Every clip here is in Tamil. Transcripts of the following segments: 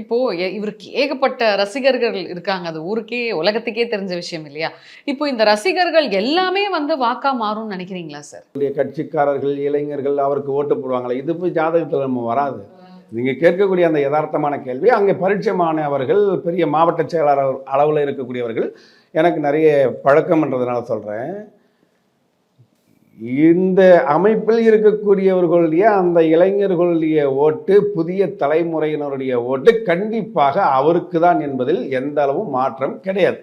இப்போ இவருக்கு ஏகப்பட்ட ரசிகர்கள் இருக்காங்க. அது ஊருக்கே உலகத்துக்கே தெரிஞ்ச விஷயம் இல்லையா? இப்போ இந்த ரசிகர்கள் எல்லாமே வந்து வாக்கா மாறும்னு நினைக்கிறீங்களா சார்? கட்சிக்காரர்கள் இளைஞர்கள் அவருக்கு ஓட்டு போடுவாங்களா இது போய் ஜாதகத்தில் நம்ம வராது. நீங்கள் கேட்கக்கூடிய அந்த யதார்த்தமான கேள்வி அங்கே பரிச்சயமானவர்கள் பெரிய மாவட்ட செயலாளர் அளவில் இருக்கக்கூடியவர்கள் எனக்கு நிறைய பழக்கம்ன்றதுனால சொல்கிறேன் இந்த அமைப்பில் இருக்கக்கூடியவர்களுடைய அந்த இளைஞர்களுடைய ஓட்டு புதிய தலைமுறையினருடைய ஓட்டு கண்டிப்பாக அவருக்கு தான் என்பதில் எந்த அளவும் மாற்றம் கிடையாது.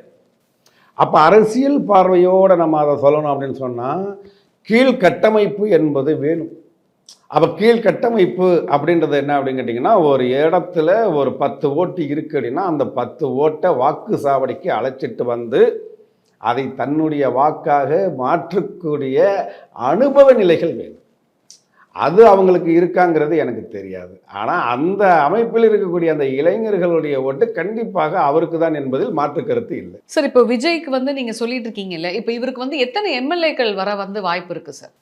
அப்போ அரசியல் பார்வையோடு நம்ம அதை சொல்லணும் அப்படின்னு சொன்னால் கீழ்கட்டமைப்பு என்பது வேணும். அப்போ கீழ்கட்டமைப்பு அப்படின்றது என்ன அப்படின்னு கேட்டிங்கன்னா ஒரு இடத்துல ஒரு பத்து ஓட்டு இருக்கு அப்படின்னா அந்த பத்து ஓட்டை வாக்கு சாவடிக்கு அழைச்சிட்டு வந்து அதை தன்னுடைய வாக்காக மாற்றக்கூடிய அனுபவ நிலைகள் வேணும். அது அவங்களுக்கு இருக்காங்கிறது எனக்கு தெரியாது. ஆனால் அந்த அமைப்பில் இருக்கக்கூடிய அந்த இளைஞர்களுடைய ஓட்டு கண்டிப்பாக அவருக்கு தான் என்பதில் மாற்று கருத்து இல்லை. சார் இப்போ விஜய்க்கு வந்து நீங்க சொல்லிட்டு இருக்கீங்கல்ல இப்போ இவருக்கு வந்து எத்தனை எம்எல்ஏக்கள் வர வந்து வாய்ப்பு இருக்கு சார்?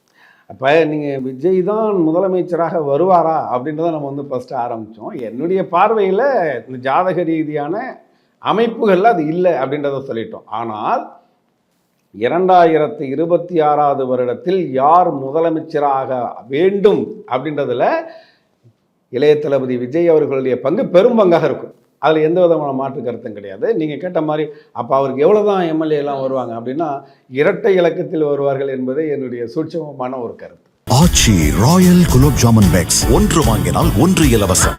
அப்போ நீங்கள் விஜய் தான் முதலமைச்சராக வருவாரா அப்படின்றத நம்ம வந்து ஃபஸ்ட்டு ஆரம்பித்தோம் என்னுடைய பார்வையில் இந்த ஜாதக ரீதியான அமைப்புகளில் அது இல்லை அப்படின்றத சொல்லிட்டோம். ஆனால் இரண்டாயிரத்தி இருபத்தி ஆறாவது வருடத்தில் யார் முதலமைச்சராக வேண்டும் அப்படின்றதுல இளைய தளபதி விஜய் அவர்களுடைய பங்கு பெரும் பங்காக இருக்கும். அதில் எந்த விதமான மாற்று கருத்தும் கிடையாது. நீங்கள் கேட்ட மாதிரி அப்போ அவருக்கு எவ்வளோ தான் எம்எல்ஏ எல்லாம் வருவாங்க அப்படின்னா இரட்டை இலக்கத்தில் வருவார்கள் என்பதே என்னுடைய சூட்சமமான ஒரு கருத்து. ஆச்சி ராயல் குலோப் ஜாமுன் பேக்ஸ் ஒன்று வாங்கினால் ஒன்று இலவசம்.